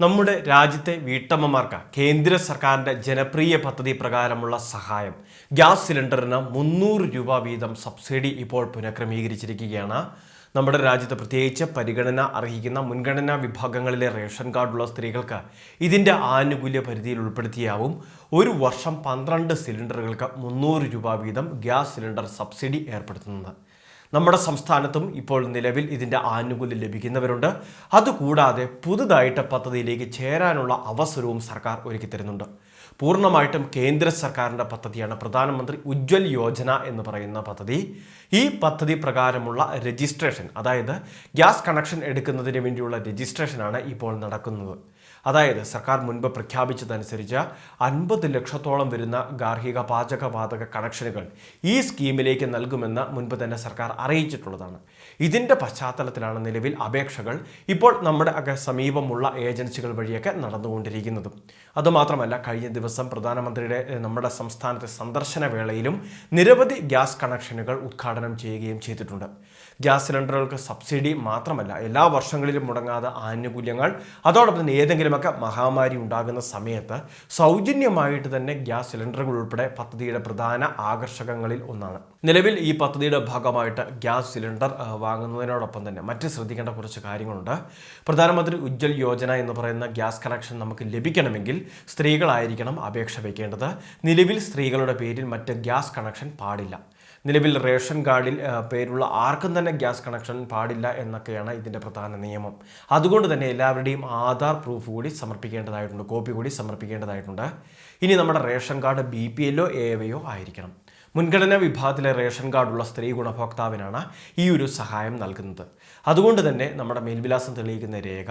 നമ്മുടെ രാജ്യത്തെ വീട്ടമ്മമാർക്ക് കേന്ദ്ര സർക്കാരിന്റെ ജനപ്രിയ പദ്ധതി പ്രകാരമുള്ള സഹായം. ഗ്യാസ് സിലിണ്ടറിന് മുന്നൂറ് രൂപ വീതം സബ്സിഡി ഇപ്പോൾ പുനഃക്രമീകരിച്ചിരിക്കുകയാണ്. നമ്മുടെ രാജ്യത്ത് പ്രത്യേകിച്ച് പരിഗണന അർഹിക്കുന്ന മുൻഗണനാ വിഭാഗങ്ങളിലെ റേഷൻ കാർഡുള്ള സ്ത്രീകൾക്ക് ഇതിന്റെ ആനുകൂല്യ പരിധിയിൽ ഉൾപ്പെടുത്തിയാവും. ഒരു വർഷം പന്ത്രണ്ട് സിലിണ്ടറുകൾക്ക് മുന്നൂറ് രൂപ വീതം ഗ്യാസ് സിലിണ്ടർ സബ്സിഡി ഏർപ്പെടുത്തുന്നത്. നമ്മുടെ സംസ്ഥാനത്തും ഇപ്പോൾ നിലവിൽ ഇതിന്റെ ആനുകൂല്യം ലഭിക്കുന്നവരുണ്ട്. അതുകൂടാതെ പുതുതായിട്ട് പദ്ധതിയിലേക്ക് ചേരാനുള്ള അവസരവും സർക്കാർ ഒരുക്കി തരുന്നുണ്ട്. പൂർണമായിട്ടും കേന്ദ്ര സർക്കാരിന്റെ പദ്ധതിയാണ് പ്രധാനമന്ത്രി ഉജ്ജ്വൽ യോജന എന്ന് പറയുന്ന പദ്ധതി. ഈ പദ്ധതി പ്രകാരമുള്ള രജിസ്ട്രേഷൻ അതായത് ഗ്യാസ് കണക്ഷൻ എടുക്കുന്നതിന് വേണ്ടിയുള്ള രജിസ്ട്രേഷനാണ് ഇപ്പോൾ നടക്കുന്നത്. അതായത് സർക്കാർ മുൻപ് പ്രഖ്യാപിച്ചതനുസരിച്ച് അൻപത് ലക്ഷത്തോളം വരുന്ന ഗാർഹിക പാചകവാതക കണക്ഷനുകൾ ഈ സ്കീമിലേക്ക് നൽകുമെന്ന് മുൻപ് തന്നെ സർക്കാർ അറിയിച്ചിട്ടുള്ളതാണ്. ഇതിന്റെ പശ്ചാത്തലത്തിലാണ് നിലവിൽ അപേക്ഷകൾ ഇപ്പോൾ നമ്മുടെ സമീപമുള്ള ഏജൻസികൾ വഴിയൊക്കെ നടന്നുകൊണ്ടിരിക്കുന്നതും. അതുമാത്രമല്ല കഴിഞ്ഞ ദിവസം പ്രധാനമന്ത്രിയുടെ നമ്മുടെ സംസ്ഥാനത്തെ സന്ദർശന വേളയിലും നിരവധി ഗ്യാസ് കണക്ഷനുകൾ ഉദ്ഘാടനം ചെയ്യുകയും ചെയ്തിട്ടുണ്ട്. ഗ്യാസ് സിലിണ്ടറുകൾക്ക് സബ്സിഡി മാത്രമല്ല എല്ലാ വർഷങ്ങളിലും മുടങ്ങാതെ ആനുകൂല്യങ്ങൾ അതോടൊപ്പം തന്നെ ഏതെങ്കിലുമൊക്കെ മഹാമാരി ഉണ്ടാകുന്ന സമയത്ത് സൗജന്യമായിട്ട് തന്നെ ഗ്യാസ് സിലിണ്ടറുകൾ ഉൾപ്പെടെ പദ്ധതിയുടെ പ്രധാന ആകർഷകങ്ങളിൽ ഒന്നാണ്. നിലവിൽ ഈ പദ്ധതിയുടെ ഭാഗമായിട്ട് ഗ്യാസ് സിലിണ്ടർ വാങ്ങുന്നതിനോടൊപ്പം തന്നെ മറ്റ് ശ്രദ്ധിക്കേണ്ട കുറച്ച് കാര്യങ്ങളുണ്ട്. പ്രധാനമന്ത്രി ഉജ്ജൽ യോജന എന്ന് പറയുന്ന ഗ്യാസ് കണക്ഷൻ നമുക്ക് ലഭിക്കണമെങ്കിൽ സ്ത്രീകളായിരിക്കണം അപേക്ഷ വയ്ക്കേണ്ടത് നിലവിൽ സ്ത്രീകളുടെ പേരിൽ മറ്റ് ഗ്യാസ് കണക്ഷൻ പാടില്ല. നിലവിൽ റേഷൻ കാർഡിൽ പേരുള്ള ആർക്കും തന്നെ ഗ്യാസ് കണക്ഷൻ പാടില്ല എന്നൊക്കെയാണ് ഇതിന്റെ പ്രധാന നിയമം. അതുകൊണ്ട് തന്നെ എല്ലാവരുടെയും ആധാർ പ്രൂഫ് കൂടി സമർപ്പിക്കേണ്ടതായിട്ടുണ്ട് കോപ്പി കൂടി സമർപ്പിക്കേണ്ടതായിട്ടുണ്ട്. ഇനി നമ്മുടെ റേഷൻ കാർഡ് ബി പി എല്ലോ എവയോ ആയിരിക്കണം. മുൻഗണനാ വിഭാഗത്തിലെ റേഷൻ കാർഡുള്ള സ്ത്രീ ഗുണഭോക്താവിനാണ് ഈ ഒരു സഹായം നൽകുന്നത്. അതുകൊണ്ട് തന്നെ നമ്മുടെ മേൽവിലാസം തെളിയിക്കുന്ന രേഖ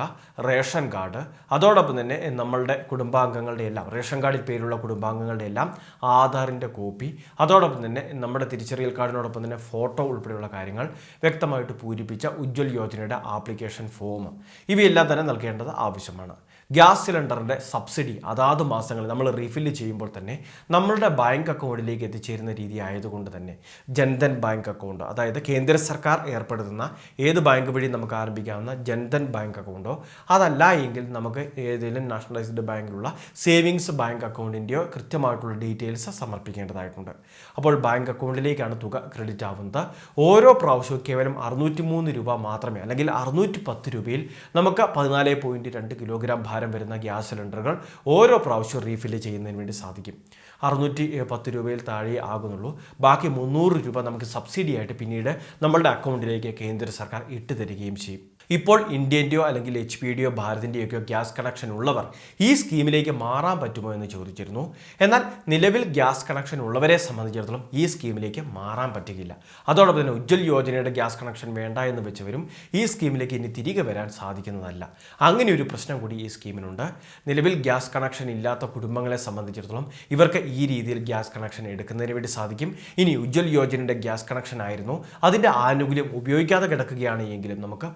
റേഷൻ കാർഡ് അതോടൊപ്പം തന്നെ നമ്മളുടെ കുടുംബാംഗങ്ങളുടെ എല്ലാം റേഷൻ കാർഡിൽ പേരുള്ള കുടുംബാംഗങ്ങളുടെ എല്ലാം ആധാറിന്റെ കോപ്പി അതോടൊപ്പം തന്നെ നമ്മുടെ തിരിച്ചറിയൽ കാർഡിനോടൊപ്പം തന്നെ ഫോട്ടോ ഉൾപ്പെടെയുള്ള കാര്യങ്ങൾ വ്യക്തമായിട്ട് പൂരിപ്പിച്ച ഉജ്ജ്വൽ യോജനയുടെ ആപ്ലിക്കേഷൻ ഫോം. ഇവയെല്ലാം തന്നെ നൽകേണ്ടത് ആവശ്യമാണ്. ഗ്യാസ് സിലിണ്ടറിന്റെ സബ്സിഡി അതാത് മാസങ്ങളിൽ നമ്മൾ റീഫില്ല് ചെയ്യുമ്പോൾ തന്നെ നമ്മളുടെ ബാങ്ക് അക്കൗണ്ടിലേക്ക് എത്തിച്ചേരുന്ന രീതി ആയതുകൊണ്ട് തന്നെ ജൻധൻ ബാങ്ക് അക്കൗണ്ട് അതായത് കേന്ദ്ര സർക്കാർ ഏർപ്പെടുത്തുന്ന ഏത് ബാങ്ക് വഴി നമുക്ക് ആരംഭിക്കാവുന്ന ജൻധൻ ബാങ്ക് അക്കൗണ്ടോ അതല്ല എങ്കിൽ നമുക്ക് ഏതെങ്കിലും നാഷണലൈസ്ഡ് ബാങ്കിലുള്ള സേവിങ്സ് ബാങ്ക് അക്കൗണ്ടിന്റെയോ കൃത്യമായിട്ടുള്ള ഡീറ്റെയിൽസ് സമർപ്പിക്കേണ്ടതായിട്ടുണ്ട്. അപ്പോൾ ബാങ്ക് അക്കൗണ്ടിലേക്കാണ് തുക ക്രെഡിറ്റ് ആവുന്നത്. ഓരോ പ്രാവശ്യവും കേവലം അറുന്നൂറ്റി മൂന്ന് രൂപ മാത്രമേ അല്ലെങ്കിൽ അറുന്നൂറ്റി പത്ത് രൂപയിൽ നമുക്ക് പതിനാല് പോയിന്റ് രണ്ട് കിലോഗ്രാം ഭാരം വരുന്ന ഗ്യാസ് സിലിണ്ടറുകൾ ഓരോ പ്രാവശ്യവും റീഫില്ല് ചെയ്യുന്നതിന് വേണ്ടി സാധിക്കും. അറുന്നൂറ്റി പത്ത് രൂപയിൽ താഴെ ആകുന്നുള്ളൂ ബാക്കി മുന്നൂറ് രൂപ നമുക്ക് സബ്സിഡി ആയിട്ട് പിന്നീട് നമ്മളുടെ അക്കൗണ്ടിലേക്ക് കേന്ദ്ര സർക്കാർ ഇട്ട് തരികയും ചെയ്യും. ഇപ്പോൾ ഇന്ത്യന്റെയോ അല്ലെങ്കിൽ എച്ച് പി ഡിയോ ഭാരതിന്റെയൊക്കെയോ ഗ്യാസ് കണക്ഷൻ ഉള്ളവർ ഈ സ്കീമിലേക്ക് മാറാൻ പറ്റുമോ എന്ന് ചോദിച്ചിരുന്നു. എന്നാൽ നിലവിൽ ഗ്യാസ് കണക്ഷൻ ഉള്ളവരെ സംബന്ധിച്ചിടത്തോളം ഈ സ്കീമിലേക്ക് മാറാൻ പറ്റുകയില്ല. അതോടൊപ്പം തന്നെ ഉജ്ജ്വൽ യോജനയുടെ ഗ്യാസ് കണക്ഷൻ വേണ്ട എന്ന് വെച്ചവരും ഈ സ്കീമിലേക്ക് ഇനി തിരികെ വരാൻ സാധിക്കുന്നതല്ല. അങ്ങനെ ഒരു പ്രശ്നം കൂടി ഈ സ്കീമിനുണ്ട്. നിലവിൽ ഗ്യാസ് കണക്ഷൻ ഇല്ലാത്ത കുടുംബങ്ങളെ സംബന്ധിച്ചിടത്തോളം ഇവർക്ക് ഈ രീതിയിൽ ഗ്യാസ് കണക്ഷൻ എടുക്കുന്നതിന് വേണ്ടി സാധിക്കും. ഇനി ഉജ്ജ്വൽ യോജനയുടെ ഗ്യാസ് കണക്ഷൻ ആയിരുന്നു. അതിന്റെ ആനുകൂല്യം ഉപയോഗിക്കാതെ കിടക്കുകയാണ് നമുക്ക് നമുക്ക്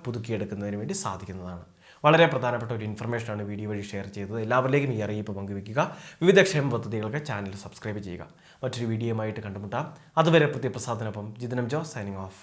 പുതുക്കിയെടുക്കുന്നതിന് വേണ്ടി സാധിക്കുന്നതാണ്. വളരെ പ്രധാനപ്പെട്ട ഒരു ഇൻഫർമേഷനാണ് വീഡിയോ വഴി ഷെയർ ചെയ്തത്. എല്ലാവരിലേക്കും ഈ അറിയിപ്പ് പങ്കുവയ്ക്കുക. വിവിധ ക്ഷേമ പദ്ധതികൾക്ക് ചാനൽ സബ്സ്ക്രൈബ് ചെയ്യുക. മറ്റൊരു വീഡിയോയുമായിട്ട് കണ്ടുമുട്ടാം. അതുവരെ പ്രത്യപ്രസാദനൊപ്പം ജിതനം ജോ സൈനിങ് ഓഫ്